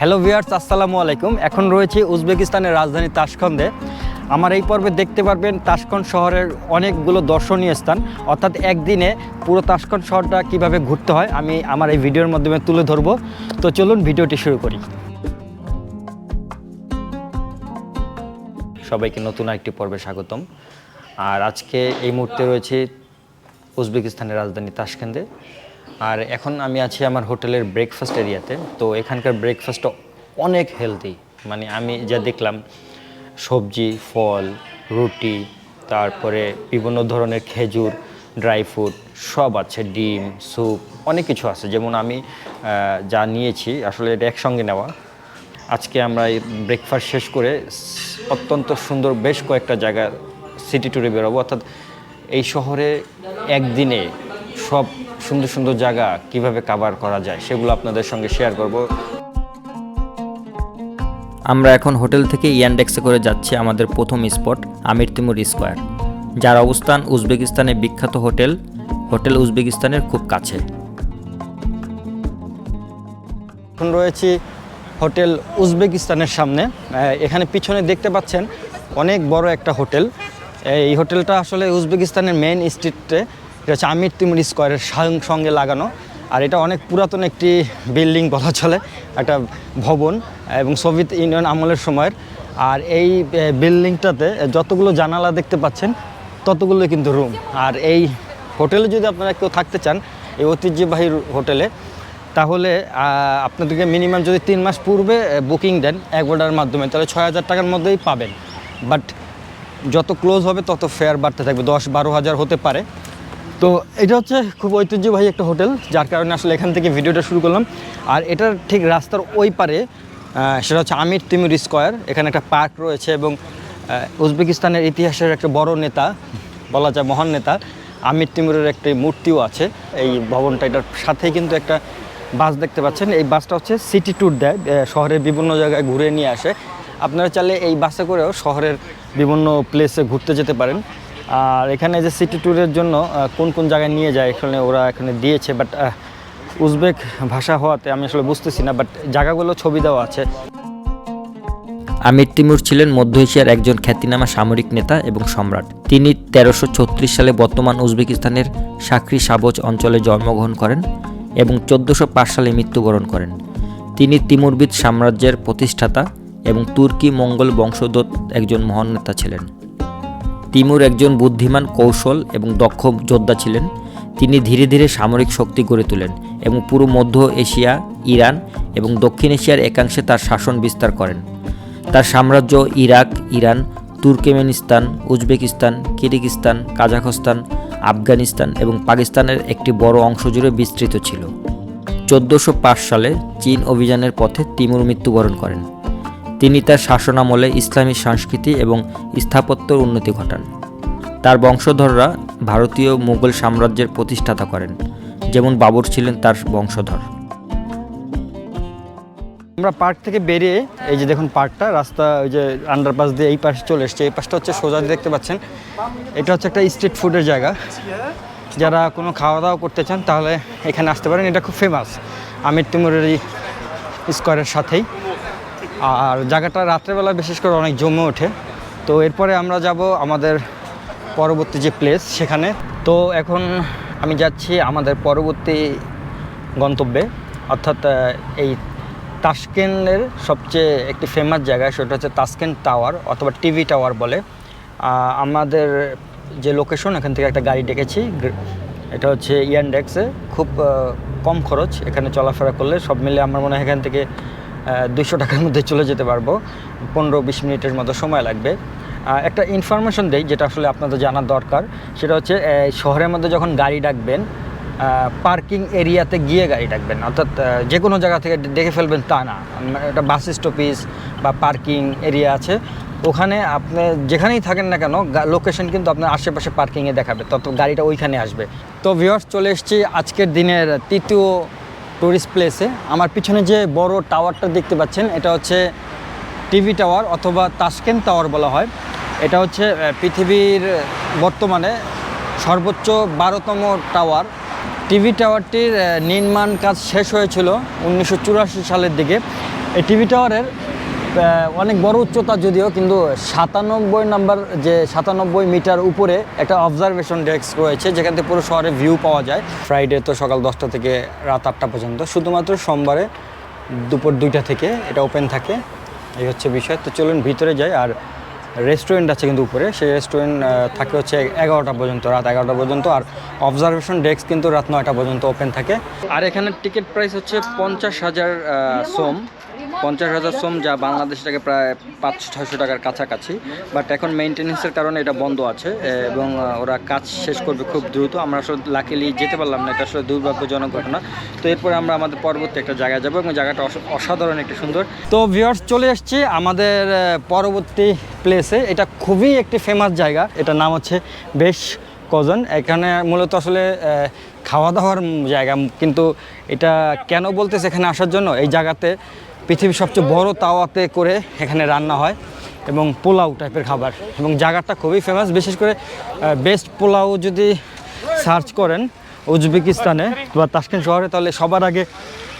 Hello viewers আসসালামু আলাইকুম। এখন রয়েছে উজবেকিস্তানের রাজধানী তাশখন্দে আমার এই পর্বে দেখতে পারবেন তাশকন্দ শহরের অনেকগুলো দর্শনীয় স্থান। অর্থাৎ একদিনে পুরো তাশকন্দ শহরটা কীভাবে ঘুরতে হয়, আমি আমার এই ভিডিওর মাধ্যমে তুলে ধরবো। তো চলুন ভিডিওটি শুরু করি। সবাইকে নতুন একটি পর্বে স্বাগতম। আর আজকে এই মুহূর্তে রয়েছে উজবেকিস্তানের রাজধানী তাশকেন্দে। আর এখন আমি আছি আমার হোটেলের ব্রেকফাস্ট এরিয়াতে তো এখানকার ব্রেকফাস্টটা অনেক হেলদি মানে আমি যা দেখলাম, সবজি, ফল, রুটি, তারপরে বিভিন্ন ধরনের খেজুর ড্রাই ফ্রুট সব আছে। ডিম, স্যুপ, অনেক কিছু আছে। যেমন আমি যা নিয়েছি, আসলে এটা একসঙ্গে নেওয়া। আজকে আমরা ব্রেকফাস্ট শেষ করে অত্যন্ত সুন্দর বেশ কয়েকটা জায়গা সিটি ট্যুরে বেরোবো। অর্থাৎ এই শহরে একদিনে সব সুন্দর সুন্দর জায়গা কীভাবে কাভার করা যায় সেগুলো আপনাদের সঙ্গে শেয়ার করব। আমরা এখন হোটেল থেকে ইয়ানডেক্সে করে যাচ্ছি আমাদের প্রথম স্পট আমির তিমুর স্কোয়ার। যার অবস্থান উজবেকিস্তানের বিখ্যাত হোটেল হোটেল উজবেকিস্তানের খুব কাছে। এখন রয়েছি হোটেল উজবেকিস্তানের সামনে। এখানে পিছনে দেখতে পাচ্ছেন অনেক বড় একটা হোটেল। এই হোটেলটা আসলে উজবেকিস্তানের মেইন স্ট্রিটে এটা হচ্ছে আমির তিমুর স্কোয়ারের সঙ্গে লাগানো। আর এটা অনেক পুরাতন একটি বিল্ডিং বলা চলে, একটা ভবন এবং সোভিয়েত ইউনিয়ন আমলের সময়ের। আর এই বিল্ডিংটাতে যতগুলো জানালা দেখতে পাচ্ছেন, ততগুলো কিন্তু রুম। আর এই হোটেলে যদি আপনারা কেউ থাকতে চান, এই ঐতিহ্যবাহী হোটেলে, তাহলে আপনাদেরকে মিনিমাম যদি তিন মাস পূর্বে বুকিং দেন এক অর্ডারের মাধ্যমে, তাহলে ছয় হাজার টাকার মধ্যেই পাবেন। বাট যত ক্লোজ হবে, তত ফেয়ার বাড়তে থাকবে। দশ বারো হাজার হতে পারে। তো এটা হচ্ছে খুব ঐতিহ্যবাহী একটা হোটেল, যার কারণে আসলে এখান থেকে ভিডিওটা শুরু করলাম। আর এটার ঠিক রাস্তার ওই পারে সেটা হচ্ছে আমির তিমির স্কোয়ার, এখানে একটা পার্ক রয়েছে এবং উজবেকিস্তানের ইতিহাসের একটা বড় নেতা, বলা যায় মহান নেতা, আমির তিমুরের একটি মূর্তিও আছে। এই ভবনটা এটার সাথেই কিন্তু একটা বাস দেখতে পাচ্ছেন। এই বাসটা হচ্ছে সিটি ট্যুর দেয় শহরের বিভিন্ন জায়গায় ঘুরে নিয়ে আসে। আপনারা চাইলে এই বাসে করেও শহরের বিভিন্ন প্লেসে ঘুরতে যেতে পারেন। আর এখানে যে সিটি ট্যুরের জন্য কোন কোন জায়গায় নিয়ে যায় এখানে ওরা এখানে দিয়েছে বাট উজবেক ভাষা হওয়াতে আমি আসলে বুঝতেছি না বাট জায়গাগুলো ছবি দেওয়া আছে। আমির তিমুর ছিলেন মধ্য এশিয়ার একজন খ্যাতিনামা সামরিক নেতা এবং সম্রাট। তিনি তেরোশো সালে বর্তমান উজবেকিস্তানের সাকরি সাবজ অঞ্চলে জন্মগ্রহণ করেন এবং চোদ্দোশো সালে মৃত্যুবরণ করেন। তিনি তিমুরবিদ সাম্রাজ্যের প্রতিষ্ঠাতা এবং তুর্কি মঙ্গল বংশোদ্ভূত একজন মহান নেতা ছিলেন। তিমুর একজন বুদ্ধিমান, কৌশল এবং দক্ষ যোদ্ধা ছিলেন। তিনি ধীরে ধীরে সামরিক শক্তি গড়ে তোলেন এবং পুরো মধ্য এশিয়া, ইরান এবং দক্ষিণ এশিয়ার একাংশে তার শাসন বিস্তার করেন। তার সাম্রাজ্য Iraq, Iran, Turkmenistan, Uzbekistan, Kyrgyzstan, Kazakhstan, Afghanistan এবং পাকিস্তানের একটি বড় অংশ জুড়ে বিস্তৃত ছিল। চোদ্দোশো সালে চীন অভিযানের পথে তিমুর মৃত্যুবরণ করেন। তিনি তার শাসনামলে ইসলামী সংস্কৃতি এবং স্থাপত্যর উন্নতি ঘটান। তার বংশধররা ভারতীয় মুঘল সাম্রাজ্যের প্রতিষ্ঠাতা করেন, যেমন বাবর ছিলেন তার বংশধর। আমরা পার্ক থেকে বেরিয়ে এই যে দেখুন পার্কটা, রাস্তা ওই যে আন্ডারপাস দিয়ে এই পাশে চলে এসছে। এই পাশটা হচ্ছে সোজা দেখতে পাচ্ছেন। এটা হচ্ছে একটা স্ট্রিট ফুডের জায়গা। যারা কোনো খাওয়া দাওয়া করতে চান তাহলে এখানে আসতে পারেন। এটা খুব ফেমাস আমির তিমুরের স্কোয়ারের সাথেই। আর জায়গাটা রাত্রেবেলা বিশেষ করে অনেক জমে ওঠে। তো এরপরে আমরা যাব আমাদের পরবর্তী যে প্লেস সেখানে। তো এখন আমি যাচ্ছি আমাদের পরবর্তী গন্তব্যে। অর্থাৎ এই তাসকেন্ডের সবচেয়ে একটি ফেমাস জায়গা, সেটা হচ্ছে তাসকেন্ড টাওয়ার অথবা টিভি টাওয়ার বলে। আমাদের যে লোকেশন এখান থেকে একটা গাড়ি ডেকেছি। এটা হচ্ছে ইয়ানডেক্সে খুব কম খরচ। এখানে চলাফেরা করলে সব মিলে আমার মনে হয় এখান থেকে দুশো টাকার মধ্যে চলে যেতে পারব। পনেরো বিশ মিনিটের মতো সময় লাগবে। একটা ইনফরমেশন দেই, যেটা আসলে আপনাদের জানার দরকার। সেটা হচ্ছে শহরের মধ্যে যখন গাড়ি ডাকবেন পার্কিং এরিয়াতে গিয়ে গাড়ি ডাকবেন। অর্থাৎ যে কোনো জায়গা থেকে দেখে ফেলবেন তা না। একটা বাস স্টপিস বা পার্কিং এরিয়া আছে। ওখানে আপনি যেখানেই থাকেন না কেন লোকেশন কিন্তু আপনার আশেপাশে পার্কিংয়ে দেখাবে। তত গাড়িটা ওইখানে আসবে। তো ভিওর্স চলে এসেছি আজকের দিনের তৃতীয় টুরিস্ট প্লেসে আমার পিছনে যে বড় টাওয়ারটা দেখতে পাচ্ছেন, এটা হচ্ছে টিভি টাওয়ার অথবা তাস্কেন টাওয়ার বলা হয়। এটা হচ্ছে পৃথিবীর বর্তমানে সর্বোচ্চ বারোতম টাওয়ার টিভি টাওয়ারটির নির্মাণ কাজ শেষ হয়েছিল উনিশশো চুরাশি সালের দিকে। এই টিভি টাওয়ারের অনেক বড় উচ্চতা যদিও, কিন্তু সাতানব্বই নাম্বার যে সাতানব্বই মিটার উপরে একটা অবজারভেশন ডেস্ক রয়েছে, যেখান থেকে পুরো শহরে ভিউ পাওয়া যায়। ফ্রাইডে তো সকাল দশটা থেকে রাত আটটা পর্যন্ত। শুধুমাত্র সোমবারে দুপুর দুইটা থেকে এটা ওপেন থাকে। এই হচ্ছে বিষয়। তো চলুন ভিতরে যাই। আর রেস্টুরেন্ট আছে কিন্তু উপরে। সেই রেস্টুরেন্ট থাকে হচ্ছে এগারোটা পর্যন্ত, রাত এগারোটা পর্যন্ত। আর অবজারভেশন ডেস্ক কিন্তু রাত নয়টা পর্যন্ত ওপেন থাকে। আর এখানে টিকিট প্রাইস হচ্ছে পঞ্চাশ হাজার সোম। পঞ্চাশ হাজার সোম যা বাংলাদেশ থেকে প্রায় পাঁচশো ছয়শো টাকার কাছাকাছি। বাট এখন মেনটেন্যান্সের কারণে এটা বন্ধ আছে এবং ওরা কাজ শেষ করবে খুব দ্রুত। আমরা আসলে লাকিলি যেতে পারলাম না, এটা আসলে দুর্ভাগ্যজনক ঘটনা। তো এরপরে আমরা আমাদের পরবর্তী একটা জায়গায় যাব, এবং জায়গাটা অসাধারণ একটি সুন্দর। তো ভিউয়ার্স চলে এসেছি আমাদের পরবর্তী প্লেসে এটা খুবই একটি ফেমাস জায়গা, এটার নাম হচ্ছে বেশ কজন। এখানে মূলত আসলে খাওয়া দাওয়ার জায়গা, কিন্তু এটা কেন বলতেছে এখানে আসার জন্য? এই জায়গাতে পৃথিবীর সবচেয়ে বড় তাওয়াতে করে এখানে রান্না হয় এবং পোলাও টাইপের খাবার। এবং জায়গাটা খুবই ফেমাস বিশেষ করে বেস্ট পোলাও যদি সার্চ করেন উজবেকিস্তানে বা তাসকিন শহরে, তাহলে সবার আগে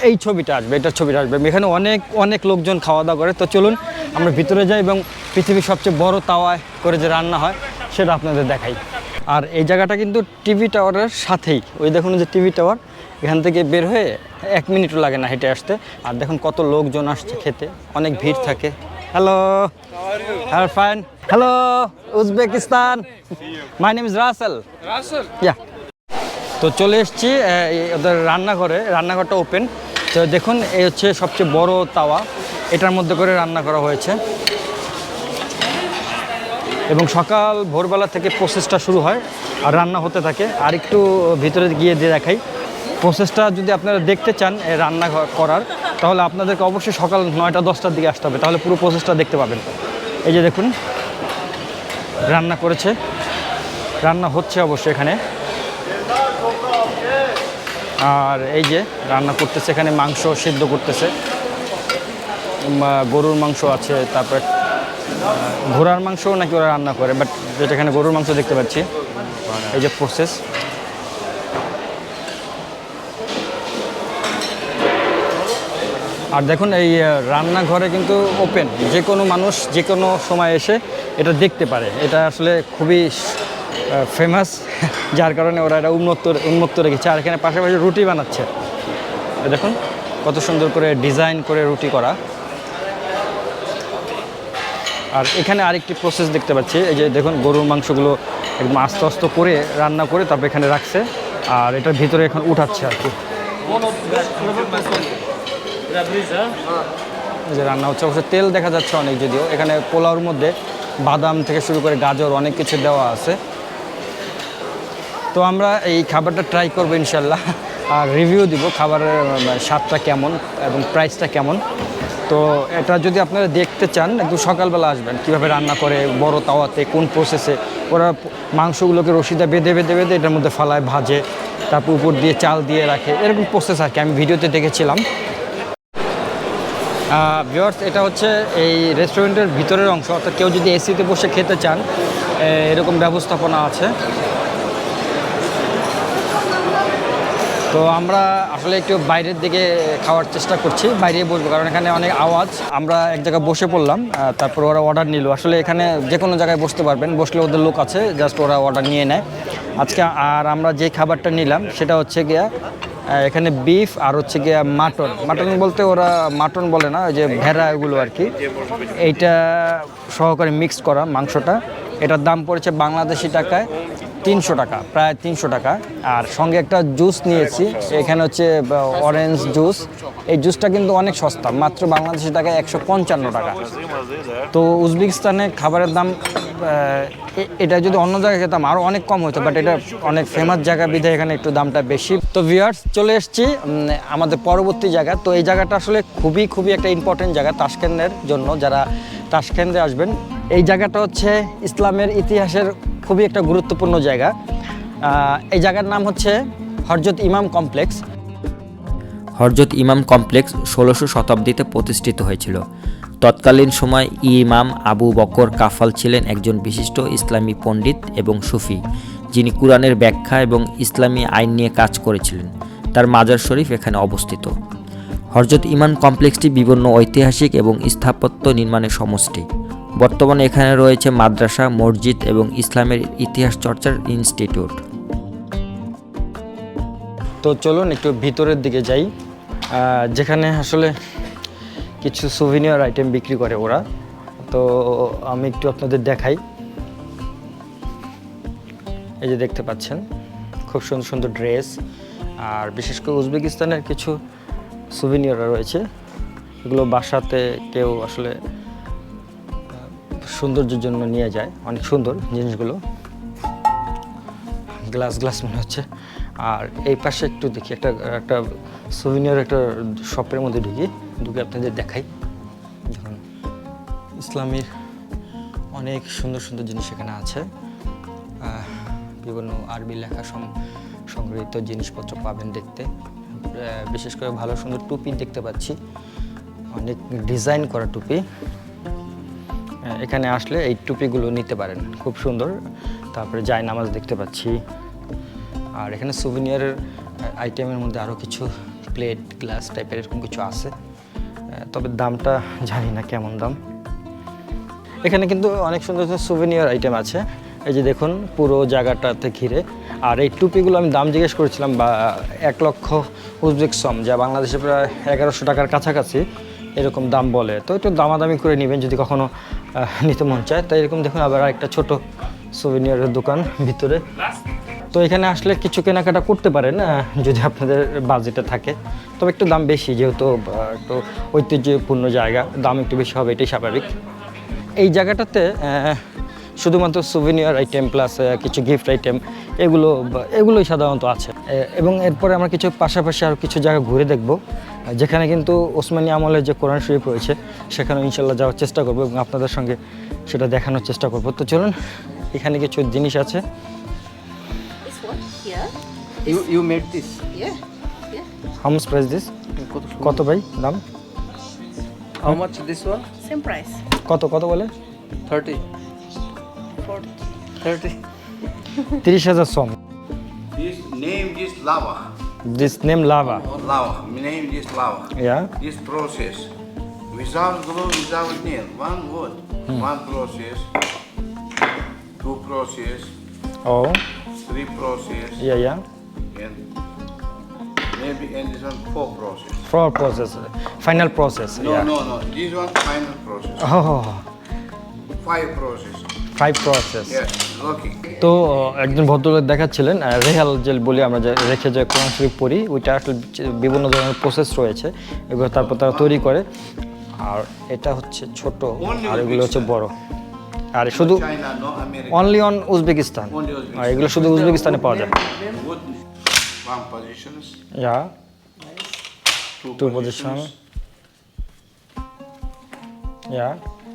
এই ছবিটা আসবে এটার ছবিটা আসবে। এখানে অনেক অনেক লোকজন খাওয়া দাওয়া করে। তো চলুন, আমরা ভিতরে যাই এবং পৃথিবীর সবচেয়ে বড় তাওয়ায় করে যে রান্না হয়, সেটা আপনাদের দেখাই। আর এই জায়গাটা কিন্তু টিভি টাওয়ারের সাথেই। ওই দেখুন যে টিভি টাওয়ার এখান থেকে বের হয়ে এক মিনিটও লাগে না হেঁটে আসতে। আর দেখুন কত লোকজন আসছে খেতে অনেক ভিড় থাকে। Hello fine hello Uzbekistan my name is Rasel? Yeah তো চলে এসেছি ওদের রান্নাঘরে রান্নাঘরটা ওপেন তো দেখুন এই হচ্ছে সবচেয়ে বড় তাওয়া। এটার মধ্যে করে রান্না করা হয়েছে। এবং সকাল ভোরবেলা থেকে প্রসেসটা শুরু হয় আর রান্না হতে থাকে। আর একটু ভিতরে গিয়ে দিয়ে দেখাই। প্রসেসটা যদি আপনারা দেখতে চান রান্না করার, তাহলে আপনাদেরকে অবশ্যই সকাল নয়টা, দশটার দিকে আসতে হবে। তাহলে পুরো প্রসেসটা দেখতে পাবেন। এই যে দেখুন, রান্না করেছে। রান্না হচ্ছে অবশ্যই এখানে। আর এই যে রান্না করতেছে এখানে, মাংস সিদ্ধ করতেছে। গরুর মাংস আছে, তারপরে ঘোড়ার মাংস নাকি ওরা রান্না করে, বাট যেটা এখানে গরুর মাংস দেখতে পাচ্ছি। এই যে প্রসেস আর দেখুন, এই রান্নাঘরে কিন্তু ওপেন যে কোনো মানুষ যে কোনো সময় এসে এটা দেখতে পারে। এটা আসলে খুবই ফেমাস যার কারণে ওরা এটা উন্মুক্ত উন্মুক্ত রেখেছে। আর এখানে পাশাপাশি রুটি বানাচ্ছে। দেখুন, কত সুন্দর করে ডিজাইন করে রুটি করা। আর এখানে আরেকটি প্রসেস দেখতে পাচ্ছি। এই যে দেখুন, গরুর মাংসগুলো একদম আস্তে আস্তে করে রান্না করে তারপর এখানে রাখছে। আর এটার ভিতরে এখন উঠাচ্ছে আর কি। এই যে রান্না হচ্ছে, অবশ্য তেল দেখা যাচ্ছে অনেক যদিও। এখানে পোলাওর মধ্যে বাদাম থেকে শুরু করে গাজর অনেক কিছু দেওয়া আছে। তো আমরা এই খাবারটা ট্রাই করব ইনশাল্লাহ। আর রিভিউ দিব খাবারের স্বাদটা কেমন এবং প্রাইসটা কেমন। তো এটা যদি আপনারা দেখতে চান একটু সকালবেলা আসবেন, কীভাবে রান্না করে, বড় তাওয়াতে, কোন প্রসেসে ওরা মাংসগুলোকে রশিদা বেঁধে বেঁধে বেঁধে এটার মধ্যে ফালায়, ভাজে, তারপর উপর দিয়ে চাল দিয়ে রাখে। এরকম প্রসেস আর কি, আমি ভিডিওতে দেখেছিলাম। ভিওর্স এটা হচ্ছে এই রেস্টুরেন্টের ভিতরের অংশ, অর্থাৎ কেউ যদি এসিতে বসে খেতে চান এরকম ব্যবস্থাপনা আছে। তো আমরা আসলে একটু বাইরের দিকে খাওয়ার চেষ্টা করছি বাইরে বসবো, কারণ এখানে অনেক আওয়াজ। আমরা এক জায়গায় বসে পড়লাম তারপর ওরা অর্ডার নিল। আসলে এখানে যে কোনো জায়গায় বসতে পারবেন, বসলে ওদের লোক আছে জাস্ট ওরা অর্ডার নিয়ে নেয়। আজকে আর আমরা যে খাবারটা নিলাম, সেটা হচ্ছে গিয়া এখানে বিফ আর হচ্ছে গিয়ে মাটন মাটন বলতে ওরা মাটন বলে না, ওই যে ভেড়া এগুলো আর কি। এইটা সহকারে মিক্স করা মাংসটা। এটার দাম পড়েছে বাংলাদেশি টাকায় তিনশো টাকা, প্রায় তিনশো টাকা। আর সঙ্গে একটা জুস নিয়েছি, এখানে হচ্ছে অরেঞ্জ জুস এই জুসটা কিন্তু অনেক সস্তা, মাত্র বাংলাদেশি টাকায় একশো পঞ্চান্ন টাকা। তো উজবেকিস্তানে খাবারের দাম এটা যদি অন্য জায়গায় খেতাম আরও অনেক কম হতো বাট এটা অনেক ফেমাস জায়গা বিধে এখানে একটু দামটা বেশি। তো ভিউয়ার্স চলে এসেছি আমাদের পরবর্তী জায়গা। তো এই জায়গাটা আসলে খুবই খুবই একটা ইম্পর্টেন্ট জায়গা, তাসকেন্দের জন্য। যারা তাসকেন্দে আসবেন এই জায়গাটা হচ্ছে ইসলামের ইতিহাসের খুবই একটা গুরুত্বপূর্ণ জায়গা। এই জায়গার নাম হচ্ছে হরজত ইমাম কমপ্লেক্স। হরজত ইমাম কমপ্লেক্স ষোলোশো শতাব্দীতে প্রতিষ্ঠিত হয়েছিল। তৎকালীন সময় ইমাম আবু বকর কাফাল ছিলেন একজন বিশিষ্ট ইসলামী পণ্ডিত এবং সুফি, যিনি কুরআনের ব্যাখ্যা এবং ইসলামী আইন নিয়ে কাজ করেছিলেন। তার মাজার শরীফ এখানে অবস্থিত। হরজত ইমান কমপ্লেক্সটি বিভিন্ন ঐতিহাসিক এবং স্থাপত্য নির্মাণের সমষ্টি। বর্তমানে এখানে রয়েছে মাদ্রাসা, মসজিদ এবং ইসলামের ইতিহাস চর্চার ইনস্টিটিউট। তো চলুন একটু ভিতরের দিকে যাই। যেখানে আসলে কিছু সুভিনিয়র আইটেম বিক্রি করে ওরা। তো আমি একটু আপনাদের দেখাই। এই যে দেখতে পাচ্ছেন, খুব সুন্দর সুন্দর ড্রেস আর বিশেষ করে উজবেকিস্তানের কিছু সুভিনিয়র রয়েছে। এগুলো বাসাতে কেউ আসলে সৌন্দর্যের জন্য নিয়ে যায়। অনেক সুন্দর জিনিসগুলো। গ্লাস গ্লাস মনে হচ্ছে। আর এই পাশে একটু দেখি, একটা একটা সুভিনিয়র একটা শপের মধ্যে ঢুকি। ঢুকে আপনাদের দেখাই। দেখুন। ইসলামের অনেক সুন্দর সুন্দর জিনিস এখানে আছে। বিভিন্ন আরবি লেখা সংগৃহীত জিনিসপত্র পাবেন দেখতে। বিশেষ করে ভালো সুন্দর টুপি দেখতে পাচ্ছি। অনেক ডিজাইন করা টুপি। এখানে আসলে এই টুপিগুলো নিতে পারেন। খুব সুন্দর। তারপরে জায় নামাজ দেখতে পাচ্ছি। আর এখানে সুভিনিয়ারের আইটেমের মধ্যে আরও কিছু প্লেট গ্লাস টাইপের এরকম কিছু আছে। তবে দামটা জানি না কেমন দাম। এখানে কিন্তু অনেক সুন্দর সুন্দর সুভিনিয়ার আইটেম আছে। এই যে দেখুন পুরো জায়গাটাতে ঘিরে। আর এই টুপিগুলো আমি দাম জিজ্ঞেস করেছিলাম বা এক লক্ষ উজবেক সম যা বাংলাদেশে প্রায় এগারোশো টাকার কাছাকাছি এরকম দাম বলে। তো একটু দামাদামি করে নেবেন যদি কখনো আহ, নিতে মন চায়। তাই এরকম দেখুন আবার একটা ছোট সুভিনিয়ারের দোকান ভিতরে। তো এখানে আসলে কিছু কেনাকাটা করতে পারেন যদি আপনাদের বাজেটে থাকে। তবে একটু দাম বেশি যেহেতু একটু ঐতিহ্যপূর্ণ জায়গা, দাম একটু বেশি হবে, এটাই স্বাভাবিক। এই জায়গাটাতে শুধুমাত্র সুভিনিয়র আইটেম প্লাস কিছু গিফট আইটেম এগুলো এগুলোই সাধারণত আছে এবং এরপরে আমরা কিছু পাশাপাশি আরও কিছু জায়গা ঘুরে দেখব যেখানে কিন্তু ওসমানী আমলের যে কোরআন শরীফ রয়েছে সেখানে ইনশাল্লাহ যাওয়ার চেষ্টা করব এবং আপনাদের সঙ্গে সেটা দেখানোর চেষ্টা করব তো চলুন এখানে কিছু জিনিস আছে This one. You you made this. Yeah. Yeah. How's price this কত ভাই দাম How much this one? Same price. কত কত বলে 30. Forty. 30. তিরিশ হাজার সম This name is lava. This name lava Lava. Name is lava. Yeah This process. Without glue, without nail. One word. One process. Two process. O Three process. Yeah yeah And maybe and this one four process. Four process final process No, no, no. This one final process. O Five process. Five process তো একজন ভদ্রলোক দেখাচ্ছিলেন রেহাল jail বলি আমরা যে রেখে যে কোরআন শরীফ পড়ি ওইটা আসলে বিভিন্ন ধরনের প্রসেস রয়েছে এগুলো তারপর তারা তৈরি করে। আর এটা হচ্ছে ছোট আর এগুলো হচ্ছে বড়। আর শুধু. অনলি অন উজবেকিস্তান আর এগুলো শুধু উজবেকিস্তানে পাওয়া যায়। Positions. Two position.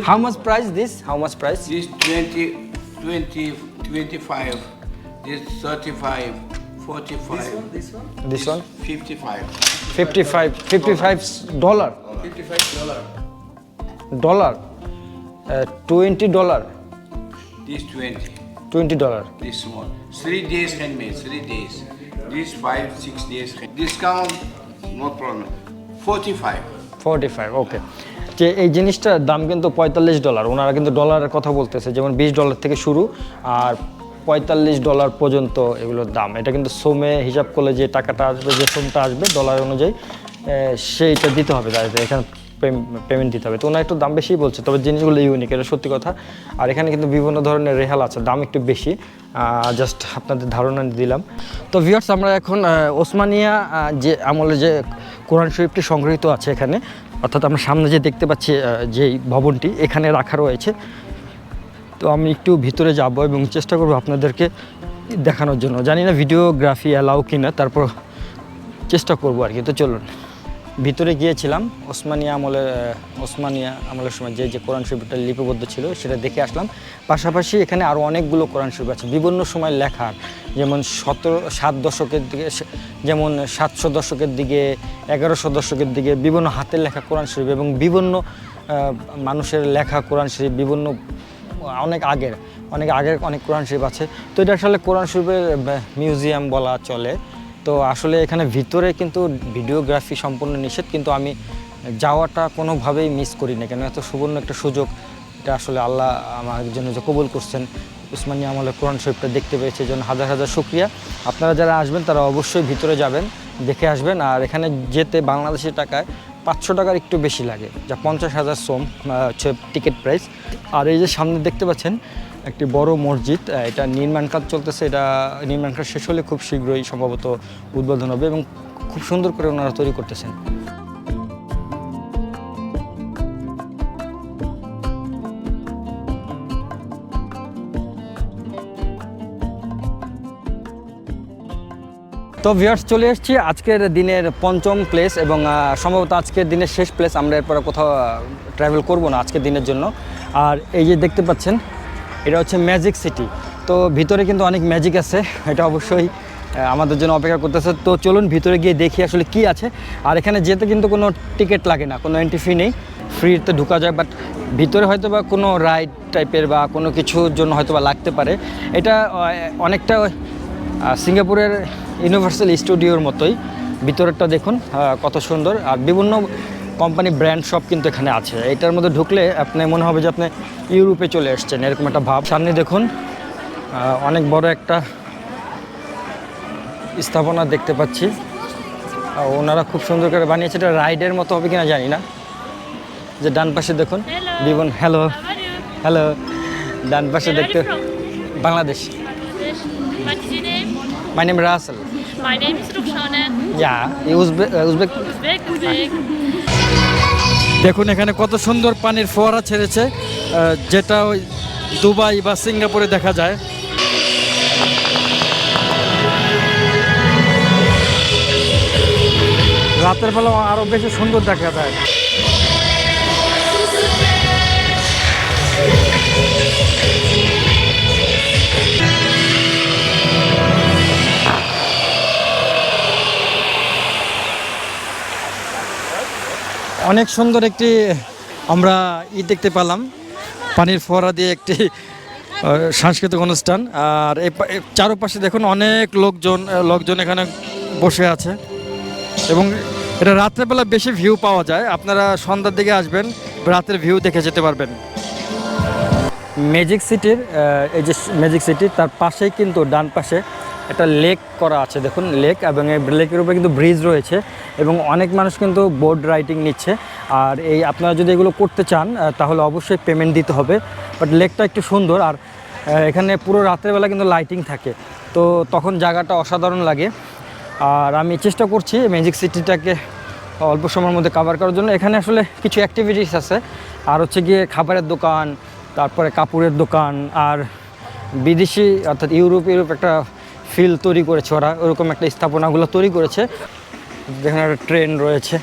How much price this? How much price? This 20, 20, 25. This 35, 45. This one? This one? This 55. 55, 55 dollar. 55 dollar. Dollar. Uh, 20 dollar. This 20. 20 dollar. This one. Three days handmade, three days. This five, six days. Discount, no problem. 45. 45, okay. যে এই জিনিসটার দাম কিন্তু পঁয়তাল্লিশ dollar. ওনারা কিন্তু ডলারের কথা বলতেছে, যেমন বিশ ডলার থেকে শুরু আর পঁয়তাল্লিশ ডলার পর্যন্ত এগুলোর দাম। এটা কিন্তু সোমে হিসাব করলে যে টাকাটা আসবে, যে সোমটা আসবে ডলার অনুযায়ী সেইটা দিতে হবে তাদের এখানে পেমেন্ট দিতে হবে। তো ওনার একটু দাম বেশিই বলছে, তবে জিনিসগুলো ইউনিক এটা সত্যি কথা। আর এখানে কিন্তু বিভিন্ন ধরনের রেহাল আছে, দাম একটু বেশি। জাস্ট আপনাদের ধারণা দিলাম। তো ভিউয়ার্স আমরা এখন ওসমানিয়া যে আমলে যে কোরআন শরীফটি সংগৃহীত আছে এখানে অর্থাৎ আমরা সামনে যে দেখতে পাচ্ছি যে ভবনটি এখানে রাখা রয়েছে, তো আমি একটু ভিতরে যাব এবং চেষ্টা করব আপনাদেরকে দেখানোর জন্য। জানি না ভিডিওগ্রাফি অ্যালাউ কিনা, তারপর চেষ্টা করব আর কি। তো চলুন। ভিতরে গিয়েছিলাম ওসমানিয়া আমলের ওসমানিয়া আমলের সময় যে যে কোরআন শরীফটা লিপিবদ্ধ ছিল, সেটা দেখে আসলাম। পাশাপাশি এখানে আরও অনেকগুলো কোরআন শরীফ আছে। বিভিন্ন সময় লেখার যেমন সতেরো, সাত দশকের দিকে যেমন সাতশো দশকের দিকে, এগারোশো দশকের দিকে বিভিন্ন হাতের লেখা কোরআন শরীফ এবং বিভিন্ন মানুষের লেখা কোরআন শরীফ, বিভিন্ন, অনেক আগের অনেক আগের অনেক কোরআন শরীফ আছে। তো এটা আসলে কোরআন শরীফের মিউজিয়াম বলা চলে। তো আসলে এখানে ভিতরে কিন্তু ভিডিওগ্রাফি সম্পূর্ণ নিষেধ, কিন্তু আমি যাওয়াটা কোনোভাবেই মিস করি না। কেন এত সুবর্ণ একটা সুযোগ, এটা আসলে আল্লাহ আমার জন্য যে কবুল করছেন। উসমানী আমলের কোরআন শরীফটা দেখতে পেয়েছে জন্য হাজার হাজার শুক্রিয়া। আপনারা যারা আসবেন, তারা অবশ্যই ভিতরে যাবেন, দেখে আসবেন। আর এখানে যেতে বাংলাদেশি টাকায় পাঁচশো টাকার একটু বেশি লাগে, যা পঞ্চাশ হাজার সোম হচ্ছে টিকিট প্রাইস আর এই যে সামনে দেখতে পাচ্ছেন একটি বড় মসজিদ এটা নির্মাণ কাজ চলতেছে, এটা নির্মাণ কাজ শেষ হলে খুব শীঘ্রই সম্ভবত উদ্বোধন হবে এবং খুব সুন্দর করে ওনারা তৈরি করতেছেন। তো ভিউয়ার্স চলে এসেছি আজকের দিনের পঞ্চম প্লেস এবং সম্ভবত আজকের দিনের শেষ প্লেস আমরা এরপরে কোথাও ট্রাভেল করব না আজকের দিনের জন্য। আর এই যে দেখতে পাচ্ছেন এটা হচ্ছে ম্যাজিক সিটি তো ভিতরে কিন্তু অনেক ম্যাজিক আছে, এটা অবশ্যই আমাদের জন্য অপেক্ষা করতেছে। তো চলুন ভিতরে গিয়ে দেখি আসলে কি আছে। আর এখানে যেতে কিন্তু কোনো টিকিট লাগে না, কোনো এন্ট্রি ফি নেই। ফ্রিতে ঢুকা যায় বাট ভিতরে হয়তো বা কোনো রাইড টাইপের বা কোনো কিছুর জন্য হয়তো বা লাগতে পারে। এটা অনেকটা সিঙ্গাপুরের ইউনিভার্সাল স্টুডিওর মতোই। ভিতরেরটা দেখুন কত সুন্দর। আর বিভিন্ন কোম্পানি ব্র্যান্ড সব কিন্তু এখানে আছে। এটার মধ্যে ঢুকলে আপনি মনে হবে যে আপনি ইউরোপে চলে এসছেন এরকম একটা ভাব। সামনে দেখুন অনেক বড় একটা স্থাপনা দেখতে পাচ্ছি। ওনারা খুব সুন্দর করে বানিয়েছে। এটা রাইডের মতো হবে কিনা জানি না। যে ডান পাশে দেখুন বিভিন্ন হ্যালো হ্যালো ডান পাশে দেখতে Bangladesh. Name? My name Rasel My name is. Yeah Uzbek, Uzbek. দেখুন, এখানে কত সুন্দর পানির ফোয়ারা ছেড়েছে যেটা ওই দুবাই বা সিঙ্গাপুরে দেখা যায়। রাতের বেলা আরও বেশি সুন্দর দেখা যায়। অনেক সুন্দর একটি, আমরা ই দেখতে পেলাম। পানির ফোয়ারা দিয়ে একটি সাংস্কৃতিক অনুষ্ঠান। আর চারপাশে দেখুন অনেক লোকজন লোকজন এখানে বসে আছে। এবং এটা রাত্রেবেলা বেশি ভিউ পাওয়া যায়। আপনারা সন্ধ্যার দিকে আসবেন, রাতের ভিউ দেখে যেতে পারবেন। ম্যাজিক সিটির এই যে ম্যাজিক সিটি, তার পাশেই কিন্তু ডান পাশে একটা লেক করা আছে, দেখুন লেক এবং এই লেকের উপরে কিন্তু ব্রিজ রয়েছে এবং অনেক মানুষ কিন্তু বোর্ড রাইডিং নিচ্ছে। আর এই আপনারা যদি এগুলো করতে চান তাহলে অবশ্যই পেমেন্ট দিতে হবে। বাট লেকটা একটু সুন্দর আর এখানে পুরো রাত্রেবেলা কিন্তু লাইটিং থাকে। তো তখন জায়গাটা অসাধারণ লাগে। আর আমি চেষ্টা করছি ম্যাজিক সিটিটাকে অল্প সময়ের মধ্যে কাভার করার জন্য। এখানে আসলে কিছু অ্যাক্টিভিটিস আছে। আর হচ্ছে গিয়ে খাবারের দোকান, তারপরে কাপড়ের দোকান, আর বিদেশি অর্থাৎ ইউরোপ ইউরোপ একটা ফিল তৈরি করেছে ওরা, ওরকম একটা স্থাপনাগুলো তৈরি করেছে। যেখানে একটা ট্রেন রয়েছে।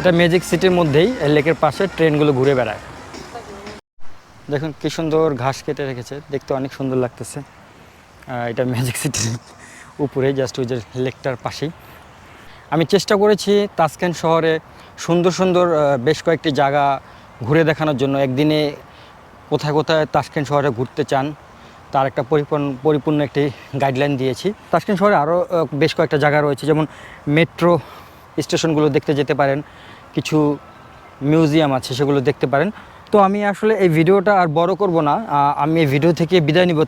এটা ম্যাজিক সিটির মধ্যেই লেকের পাশে ট্রেনগুলো ঘুরে বেড়ায়। দেখুন কি সুন্দর ঘাস কেটে রেখেছে, দেখতে অনেক সুন্দর লাগতেছে। এটা ম্যাজিক সিটির উপরে জাস্ট ওই যে লেকটার পাশেই। আমি চেষ্টা করেছি তাসকেন শহরে সুন্দর সুন্দর বেশ কয়েকটি জায়গা ঘুরে দেখানোর জন্য। একদিনে কোথায় কোথায় তাসকেন শহরে ঘুরতে চান, তার একটা পরিপূর্ণ পরিপূর্ণ একটি গাইডলাইন দিয়েছি। তাসকেন শহরে আরও বেশ কয়েকটা জায়গা রয়েছে, যেমন মেট্রো স্টেশনগুলো দেখতে যেতে পারেন, কিছু মিউজিয়াম আছে সেগুলো দেখতে পারেন। তো আমি আসলে এই ভিডিওটা আর বড় করব না আমি এই ভিডিও থেকে বিদায় নিব।